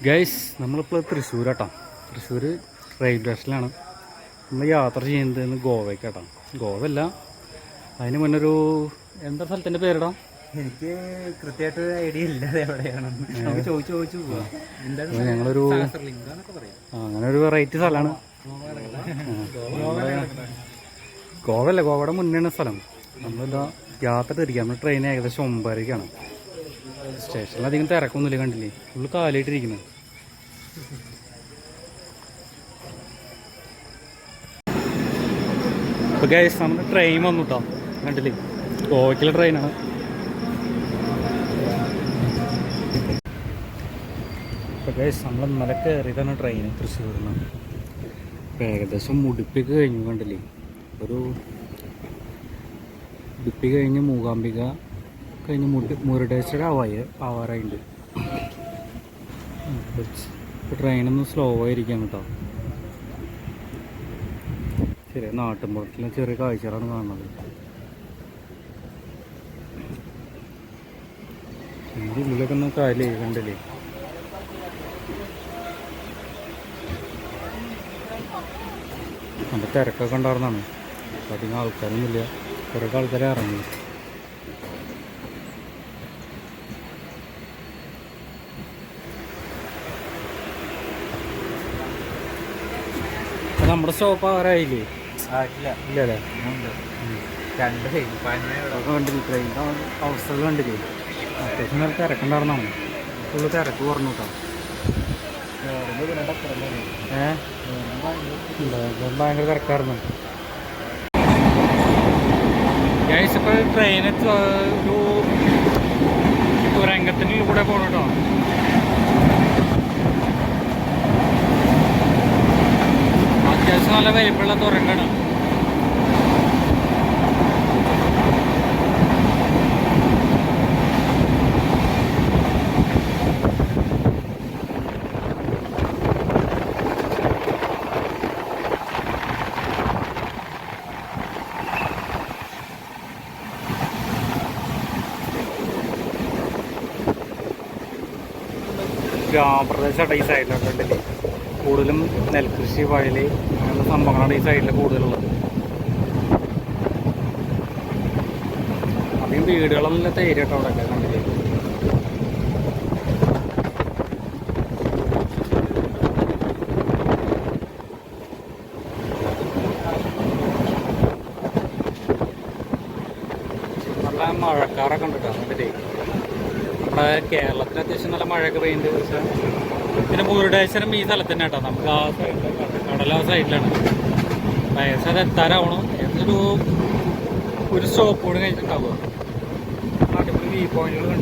Guys നമ്മളിപ്പോൾ തൃശ്ശൂർ കേട്ടോ Thrissur railway സ്റ്റേഷനിലാണ് നമ്മൾ യാത്ര ചെയ്യുന്നത് ഇന്ന് ഗോവയ്ക്ക് കേട്ടോ ഗോവ അല്ല അതിന് മുന്നൊരു ഒരു എന്താ സ്ഥലത്തിന്റെ പേരിടാം? എനിക്ക് കൃത്യമായിട്ട് ഐഡിയ ഇല്ല എവിടെയാണ് എവിടെയാണെന്ന്. നമുക്ക് ചോദിച്ചു ചോദിച്ചു പോവാം. എന്താണ് ഞങ്ങളൊരു അങ്ങനെ ഒരു വെറൈറ്റി സ്ഥലമാണ്. ഗോവ അല്ല ഗോവയുടെ മുന്നേ സ്ഥലം. നമ്മളെന്താ യാത്ര തിരിക്കുക നമ്മൾ ട്രെയിൻ ഏകദേശം ഒമ്പതരയ്ക്കാണ് സ്റ്റേഷനിൽ അധികം തിരക്കൊന്നുമില്ല കണ്ടില്ലേ? ഫുള്ള് കാലായിട്ടിരിക്കുന്നത് ഇപ്പോൾ ഗൈസ് നമ്മുടെ ട്രെയിൻ വന്നു കേട്ടോ കണ്ടില്ലേ? ഗോവയ്ക്കുള്ള ട്രെയിനാണ് ഇപ്പോൾ ഗൈസ് നമ്മൾ ഇന്നലെ കയറിയതാണ് ട്രെയിൻ തൃശ്ശൂരിൽ ഏകദേശം മുടിപ്പിക്ക് കഴിഞ്ഞു കണ്ടില്ലേ? ഒരു ഉടുപ്പി കഴിഞ്ഞ് മൂകാംബിക കഴിഞ്ഞ് മുട്ട് മുരുടേശ്വര ആവായി ആവാറായിട്ടുണ്ട് ട്രെയിനൊന്നും സ്ലോ ആയിരിക്കാം കേട്ടോ ചെറിയ നാട്ടിൻപുറത്തിലെ ചെറിയ കാഴ്ചകളാണ് കാണുന്നത്. എന്റെ ഉള്ളിലൊക്കെ ഒന്ന് കാര്യം കണ്ടില്ലേ? നല്ല തിരക്കൊക്കെ ഉണ്ടായിരുന്നാണ് അധികം ആൾക്കാരൊന്നുമില്ല. കുറേ ആൾക്കാരെ ഇറങ്ങി. നമ്മുടെ സ്റ്റോപ്പ് ആരായില്ലേ? ആയിട്ടില്ല. ഇല്ല അല്ലേ രണ്ട് സൈഡ് അതൊക്കെ കണ്ടില്ല? അത്യാവശ്യം നല്ല തിരക്കുണ്ടായിരുന്നു ഫുള്ള് തിരക്ക് കുറഞ്ഞു കേട്ടോ ഏഹ് ഭയങ്കര തിരക്കായിരുന്നു. ഗൈസ് ഇപ്പോൾ ട്രെയിൻ ഒരു തുരങ്കത്തിന്റെ കൂടെ പോകണം കേട്ടോ അത്യാവശ്യം നല്ല വലിപ്പമുള്ള തുരങ്കാണ് ഗ്രാമപ്രദേശമായിട്ട് ഈ സൈഡിലൊക്കെ കൂടുതലും നെൽകൃഷി അങ്ങനെയുള്ള സംഭവങ്ങളാണ് ഈ സൈഡിൽ കൂടുതലുള്ളത്. അധികം വീടുകളൊന്നും ഏരിയ കേട്ടോ അവിടെ കണ്ടില്ലേ? നല്ല മഴക്കാറൊക്കെ ഉണ്ട് കേട്ടോ നമ്മുടെ കേരളത്തിൽ അത്യാവശ്യം നല്ല മഴയൊക്കെ പെയ്യുന്നുണ്ട് പക്ഷേ പിന്നെ മുരുടേശ്വരം ഈ സ്ഥലത്ത് തന്നെ കേട്ടോ. നമുക്ക് ആ സൈഡിലാണ് കടലാ സൈഡിലാണ് പൈസ അത് എത്താറാവണം എന്നൊരു ഒരു സ്റ്റോപ്പ് കൂടെ കഴിഞ്ഞിട്ടുണ്ടാവുക. അടിപൊളി വ്യൂ പോയിന്റുകൾ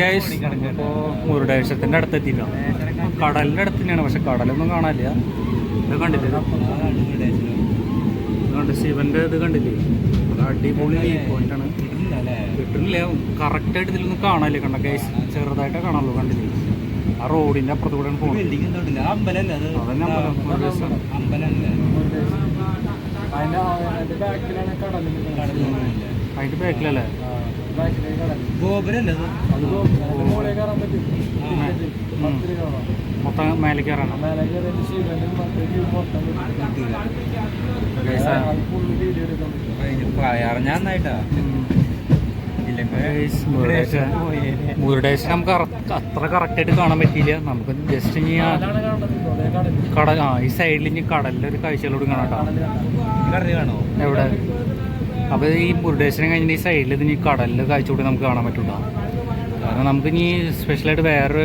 കണ്ടിട്ട് ഇപ്പോൾ മുരുടേശ്വരത്തിന്റെ അടുത്ത് എത്തിയില്ല കടലിന്റെ അടുത്ത് തന്നെയാണ് പക്ഷെ കടലൊന്നും കാണാനില്ല. ഇത് കണ്ടില്ലേ? കണ്ട് ശിവന്റെ ഇത് കണ്ടില്ലേ? അത് അടിപൊളി വ്യൂ ആണ്. കിട്ടുന്നില്ല. കറക്റ്റായിട്ട് ഇതിലൊന്നും കാണാനില്ല കണ്ട ഗൈസ് ചെറുതായിട്ടേ കാണാനുള്ളൂ കണ്ടില്ലേ? ആ റോഡിന്റെ അപ്പുറത്ത് കൂടെ പോകുന്നത് അതിന്റെ അതന്നെ അമ്പലം, അതിന്റെ ബാക്കിലല്ലേ. മൊത്തം മേലെ കയറാണ് അറിഞ്ഞാന്നായിട്ടാ നമുക്ക് അത്ര കറക്റ്റായിട്ട് കാണാൻ പറ്റിയില്ല. നമുക്ക് ജസ്റ്റ് ഇനി കടൽ ആ ഈ സൈഡിൽ ഇനി കടലിലൊരു ഒരു കാഴ്ചകളോട് കാണാം കേട്ടോ. എവിടെ? അപ്പോൾ ഈ മുരുടേശ്വരം കഴിഞ്ഞിട്ട് ഈ സൈഡിൽ ഇതിന് ഈ കടലിൽ കാഴ്ചകൂടി നമുക്ക് കാണാൻ പറ്റില്ല കാരണം നമുക്ക് ഇനി സ്പെഷ്യലായിട്ട് വേറെ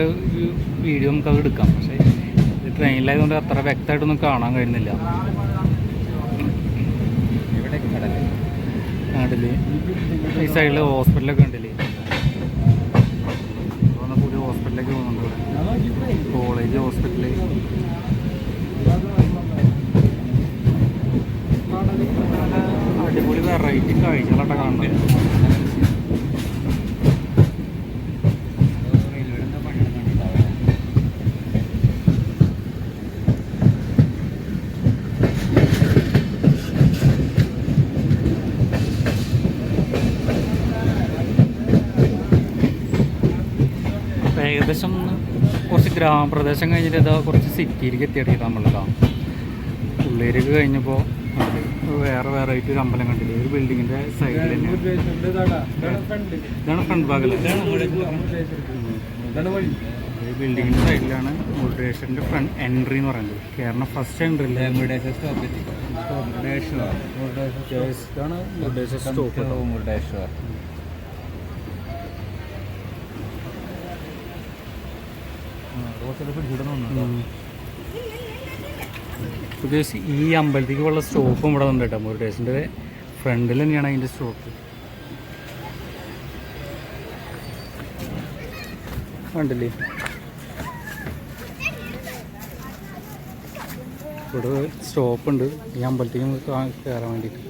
വീഡിയോ നമുക്ക് അത് എടുക്കാം. പക്ഷേ ഇത് ട്രെയിനിലായതുകൊണ്ട് അത്ര വ്യക്തമായിട്ടൊന്നും കാണാൻ കഴിയുന്നില്ല. ഇവിടെ കടൽ. കണ്ടില്ലേ ഈ സൈഡിൽ ഹോസ്പിറ്റലൊക്കെ ഉണ്ടല്ലേ? ഹോസ്പിറ്റലിലേക്ക് പോകുന്നുണ്ട് കോളേജ് ഹോസ്പിറ്റൽ അടിപൊളി വെറൈറ്റി കാഴ്ചകളാട്ടോ കാണുന്നത്. ഏകദേശം കുറച്ച് ഗ്രാമപ്രദേശം കഴിഞ്ഞിട്ട് ഇതാ കുറച്ച് സിറ്റിയിലേക്ക് എത്തിയിട്ട് നമ്മളിതാ ഉള്ളേരിയൊക്കെ കഴിഞ്ഞപ്പോൾ വേറെ വേറെ ആയിട്ട് ഒരു അമ്പലം കണ്ടില്ലേ? ഒരു ബിൽഡിങ്ങിന്റെ സൈഡിൽ തന്നെയാണ്. ഇതാണ് ഫ്രണ്ട് ഭാഗല്ലേ ഈ ബിൽഡിങ്ങിന്റെ സൈഡിലാണ് മുരുടേശ്വരന്റെ ഫ്രണ്ട് എൻട്രി എന്ന് പറയുന്നത്. Kerala first entry Murudeshwar stop Murudeshwar ഉദ്ദേശിച്ച് ഈ അമ്പലത്തേക്ക് ഉള്ള സ്റ്റോപ്പും ഇവിടെ ഉണ്ട് കേട്ടോ. മുരുടേശിന്റെ ഫ്രണ്ടിൽ തന്നെയാണ് അതിന്റെ സ്റ്റോപ്പ് കണ്ടില്ലേ? ഇവിടെ സ്റ്റോപ്പ് ഉണ്ട്. ഈ അമ്പലത്തേക്ക് നമുക്ക് കയറാൻ വേണ്ടിയിട്ട്.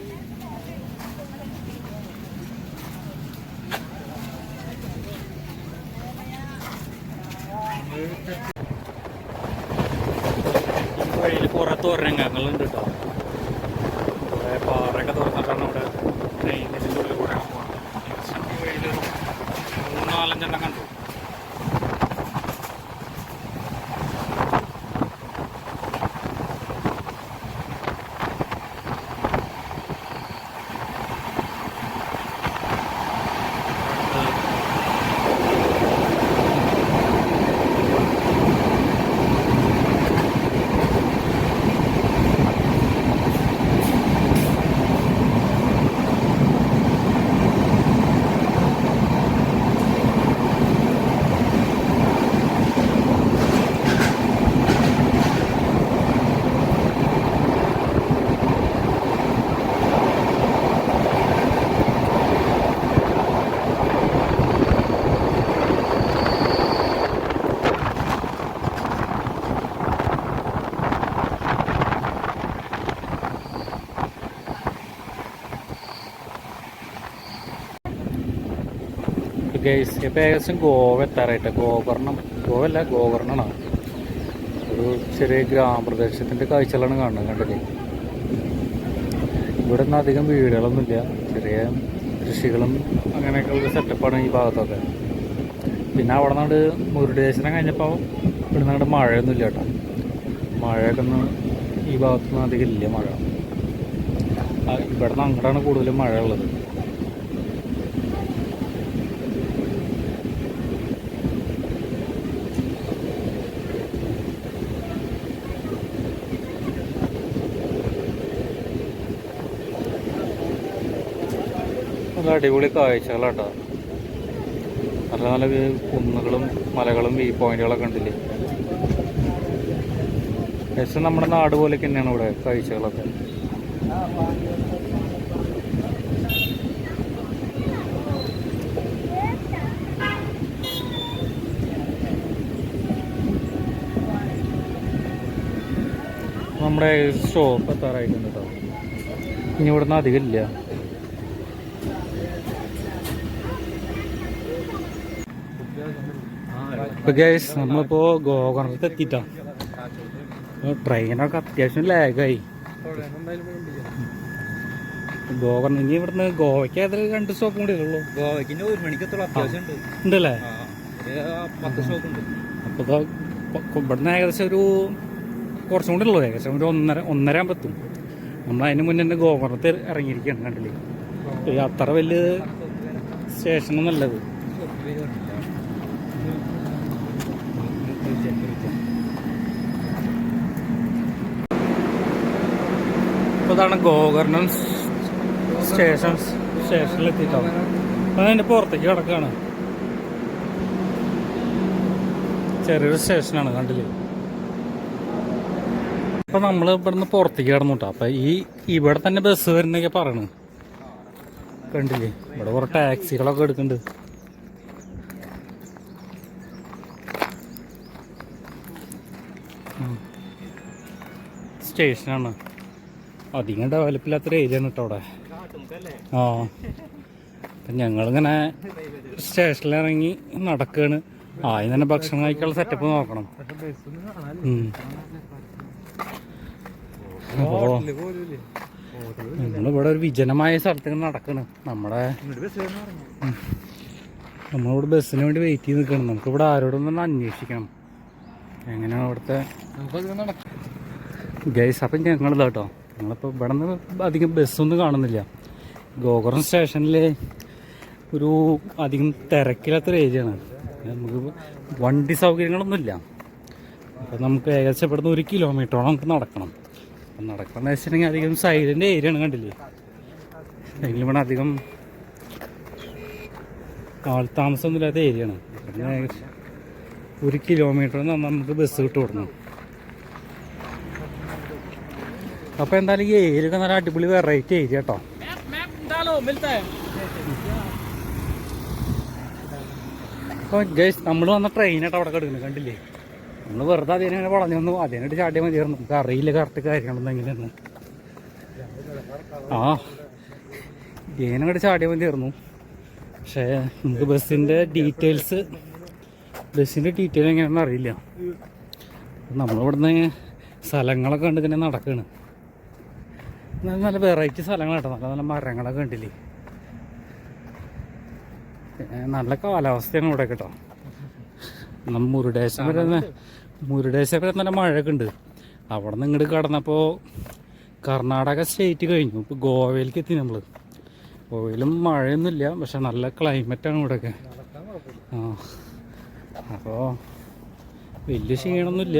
കുറേ തുരങ്കങ്ങളുണ്ട് കേട്ടോ കുറേ പാറയൊക്കെ തുറന്നിട്ടാണ് ഇവിടെ ട്രെയിൻ ഇതിന്റെ ഉള്ളിൽ കൂടെ പോകുന്നത് ഈ വഴിയിലൊരു മൂന്നാലഞ്ചെണ്ണം കണ്ടു ഗൈസ് ഇപ്പം ഏകദേശം ഗോവ എത്താറായിട്ട്. ഗോകർണം ഗോവല്ല ഗോകർണമാണ്. ഒരു ചെറിയ ഗ്രാമപ്രദേശത്തിന്റെ കാഴ്ചകളാണ് കാണുന്നത് കണ്ടത് ഇവിടെ നിന്ന് അധികം വീടുകളൊന്നുമില്ല. ചെറിയ കൃഷികളും അങ്ങനെയൊക്കെയുള്ള സെറ്റപ്പാണ് ഈ ഭാഗത്തൊക്കെ. പിന്നെ അവിടെ നിന്നാണ്ട് മുരുടേശനം കഴിഞ്ഞപ്പോൾ ഇവിടെ നിന്നാണ്ട് മഴയൊന്നുമില്ല കേട്ടോ. മഴയൊക്കെ ഒന്ന് ഈ ഭാഗത്തൊന്നും അധികം ഇല്ല മഴ. ഇവിടെ നിന്ന് അങ്ങോട്ടാണ് കൂടുതലും മഴ ഉള്ളത്. അടിപൊളി കാഴ്ചകളാട്ടോ. നല്ല നല്ല കുന്നുകളും മലകളും വ്യൂ പോയിന്റുകളൊക്കെ ഉണ്ടല്ലേ? ഏകദേശം നമ്മുടെ നാട് പോലെ തന്നെയാണ് ഇവിടെ കാഴ്ചകളൊക്കെ. നമ്മുടെ സ്റ്റോപ്പ് എത്താറായിട്ടുണ്ട് കേട്ടോ ഇനി ഇവിടുന്ന് അധികം ഇല്ല. ഇപ്പൊ ഗൈസ് നമ്മളിപ്പോ ഗോകർണത്ത് എത്തിട്ടാ. ട്രെയിനൊക്കെ അത്യാവശ്യം ലാഗായി ഗോകർണ ഇനി ഇവിടുന്ന് ഗോവയ്ക്ക് ഏതൊരു രണ്ട് സ്റ്റോപ്പ് കൂടി ഉള്ളൂ. ഗോവയ്ക്ക് ഒരു അത്യാവശ്യം ഉണ്ടല്ലേ? പത്ത് ഉണ്ട്. അപ്പോൾ ഇവിടുന്ന് ഏകദേശം ഒരു കുറച്ചും കൂടി ഉള്ളൂ. ഏകദേശം ഒരു ഒന്നര ഒന്നര ആകുമ്പോൾ എത്തും. നമ്മൾ അതിന് മുന്നേ തന്നെ ഗോകർണത്ത് ഇറങ്ങിയിരിക്കുകയാണ് കണ്ടില്ലേ? അത്ര വലിയ സ്റ്റേഷനൊന്നും നല്ലത്. ഇതാണ് ഗോകർണം സ്റ്റേഷൻ അപ്പോൾ അതിന്റെ പുറത്തേക്ക് കിടക്കുകയാണ് ചെറിയൊരു സ്റ്റേഷനാണ് കണ്ടില്ലേ? അപ്പം നമ്മൾ ഇവിടുന്ന് പുറത്തേക്ക് കിടന്നു കേട്ടോ അപ്പോൾ ഈ ഇവിടെ തന്നെ ബസ് വരുന്നൊക്കെ പറയണു. കണ്ടില്ലേ? ഇവിടെ കുറേ ടാക്സികളൊക്കെ എടുക്കുന്നുണ്ട് സ്റ്റേഷനാണ്. അധികം ഡെവലപ്പില്ലാത്തൊരു ഏരിയ ആണ് കേട്ടോ അവിടെ. ആ. അപ്പം ഞങ്ങളിങ്ങനെ സ്റ്റേഷനിൽ ഇറങ്ങി നടക്കുകയാണ് ആദ്യം തന്നെ ഭക്ഷണം കഴിക്കാനുള്ള സെറ്റപ്പ് നോക്കണം നമ്മളിവിടെ ഒരു വിജനമായ സ്ഥലത്ത് ഇങ്ങനെ നടക്കണ്. നമ്മുടെ നമ്മളിവിടെ ബസ്സിന് വേണ്ടി വെയിറ്റ് ചെയ്ത് നിൽക്കണം നമുക്കിവിടെ ആരോടൊന്നും അന്വേഷിക്കണം. എങ്ങനെയാണ് ഇവിടുത്തെ ഗൈസ് അപ്പം ഞങ്ങളിതാ കേട്ടോ ഞങ്ങളിപ്പോൾ ഇവിടെ നിന്ന് അധികം ബസ്സൊന്നും കാണുന്നില്ല. ഗോകുറം സ്റ്റേഷനിൽ ഒരു അധികം തിരക്കില്ലാത്തൊരു ഏരിയ ആണ് നമുക്ക് വണ്ടി സൗകര്യങ്ങളൊന്നുമില്ല. അപ്പം നമുക്ക് ഏകദേശം ഇവിടുന്ന് ഒരു കിലോമീറ്ററോളം നമുക്ക് നടക്കണം. അപ്പം നടക്കണമെന്ന് വെച്ചിട്ടുണ്ടെങ്കിൽ അധികം സൈലന്റ് ഏരിയ ആണ് കണ്ടില്ലേ? എങ്കിലും ഇവിടെ അധികം ആൾ താമസമൊന്നുമില്ലാത്ത ഏരിയ ആണ്. ഒരു കിലോമീറ്റർ നമുക്ക് ബസ് കിട്ടും ഇവിടുന്ന്. അപ്പോൾ എന്തായാലും ഈ ഏരിയ ഒക്കെ നല്ല അടിപൊളി വെറൈറ്റി ഏരിയ കേട്ടോ. അപ്പോൾ ഗൈസ് നമ്മൾ വന്ന ട്രെയിൻ ട്രെയിനായിട്ട് അവിടെ കിടക്കുന്നത് കണ്ടില്ലേ? നമ്മൾ വെറുതെ അതിനെ വളഞ്ഞു വന്നു. അതിനായിട്ട് ചാടിയാൽ മതിയായിരുന്നു. നമുക്ക് അറിയില്ല കറക്റ്റ് കാര്യങ്ങളൊന്നും എങ്ങനെയാണ് ആ. ഇതിനങ്ങോട്ട് ചാടിയാൽ മതിയായിരുന്നു. പക്ഷേ നമുക്ക് ബസ്സിന്റെ ഡീറ്റെയിൽസ് ബസ്സിന്റെ ഡീറ്റെയിൽ എങ്ങനെയാണെന്ന് അറിയില്ല. നമ്മളിവിടുന്ന് സ്ഥലങ്ങളൊക്കെ കണ്ടിങ്ങനെ നടക്കുകയാണ് നല്ല വെറൈറ്റി സ്ഥലങ്ങളാട്ടോ നല്ല നല്ല മരങ്ങളൊക്കെ ഉണ്ടല്ലേ നല്ല കാലാവസ്ഥയാണ് ഇവിടെ കേട്ടോ. നമ്മൾ മുരുടേശം വരെ മുരുടേശം വരെ നല്ല മഴയൊക്കെ ഉണ്ട്. അവിടെ നിന്ന് ഇങ്ങോട്ട് കടന്നപ്പോൾ കർണാടക സ്റ്റേറ്റ് കഴിഞ്ഞു. ഇപ്പോൾ ഗോവയിലേക്ക് എത്തി നമ്മൾ ഗോവയിലും മഴയൊന്നുമില്ല പക്ഷെ നല്ല ക്ലൈമറ്റാണ് ഇവിടെയൊക്കെ. ആ അപ്പോൾ വലിയ ക്ഷീണമൊന്നുമില്ല.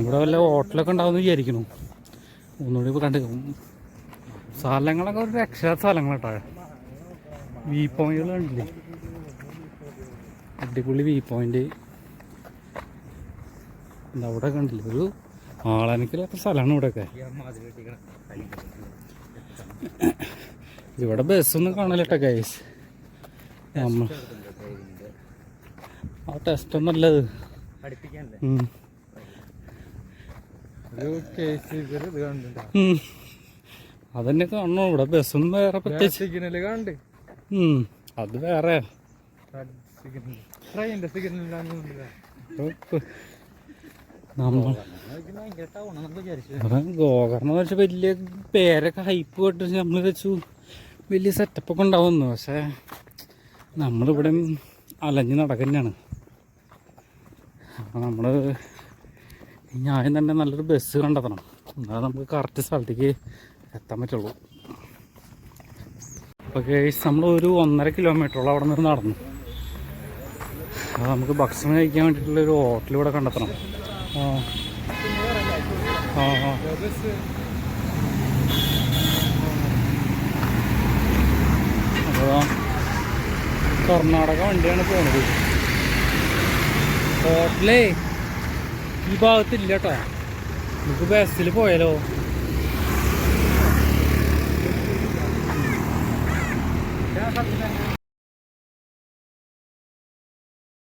ഇവിടെ വല്ല ഹോട്ടലൊക്കെ ഉണ്ടാവുമെന്ന് വിചാരിക്കുന്നു. ഒന്നുകൂടി ഇപ്പോൾ കണ്ട് സ്ഥലങ്ങളൊക്കെ ഒരു രക്ഷാ സ്ഥലങ്ങൾ കേട്ടോ വ്യൂ പോയിന്റുകൾ കണ്ടില്ലേ? അടിപൊളി വ്യൂ പോയിന്റ് അവിടെ കണ്ടില്ലേ? ഒരു ആളനക്കില്ലാത്ത സ്ഥലമാണ് ഇവിടെയൊക്കെ. ഇവിടെ ബസ്സൊന്നും കാണലട്ടോ കേട്ടോ ഗൈസ് നമ്മ ആ ടെസ്റ്റ് ഒന്നല്ലത് പഠിപ്പിക്കാനല്ലേ ഉം. ഒരു കേസ് ഇത് കണ്ടിട്ടുണ്ടോ ഉം. അതന്നെ കാണണോ. ഇവിടെ ബസ്സൊന്നും വേറെ പ്രത്യേകിച്ച്. അത് വേറെ. ഗോകർണ വെച്ചാൽ വലിയ പേരൊക്കെ ഹൈപ്പ് കേട്ട് നമ്മൾ വെച്ചു. വലിയ സെറ്റപ്പൊക്കെ ഉണ്ടാവുന്നു. പക്ഷേ നമ്മളിവിടെ അലഞ്ഞു നടക്കുന്നതാണ് അപ്പൊ നമ്മൾ ഞാൻ തന്നെ നല്ലൊരു ബസ് കണ്ടെത്തണം. എന്നാലും നമുക്ക് കറക്റ്റ് സ്ഥലത്തേക്ക് എത്താൻ പറ്റുള്ളൂ. കേസ് നമ്മൾ ഒരു ഒന്നര കിലോമീറ്ററോളം അവിടെ നിന്ന് നടന്നു. അപ്പോൾ നമുക്ക് ഭക്ഷണം കഴിക്കാൻ വേണ്ടിയിട്ടുള്ള ഒരു ഹോട്ടൽ ഇവിടെ കണ്ടെത്തണം. ആ. ആ അപ്പോൾ കർണാടക വണ്ടിയാണ് പോണത്. ഹോട്ടലേ? ഈ ഭാഗത്തില്ല കേട്ടോ നമുക്ക് ബസ്സിൽ പോയാലോ?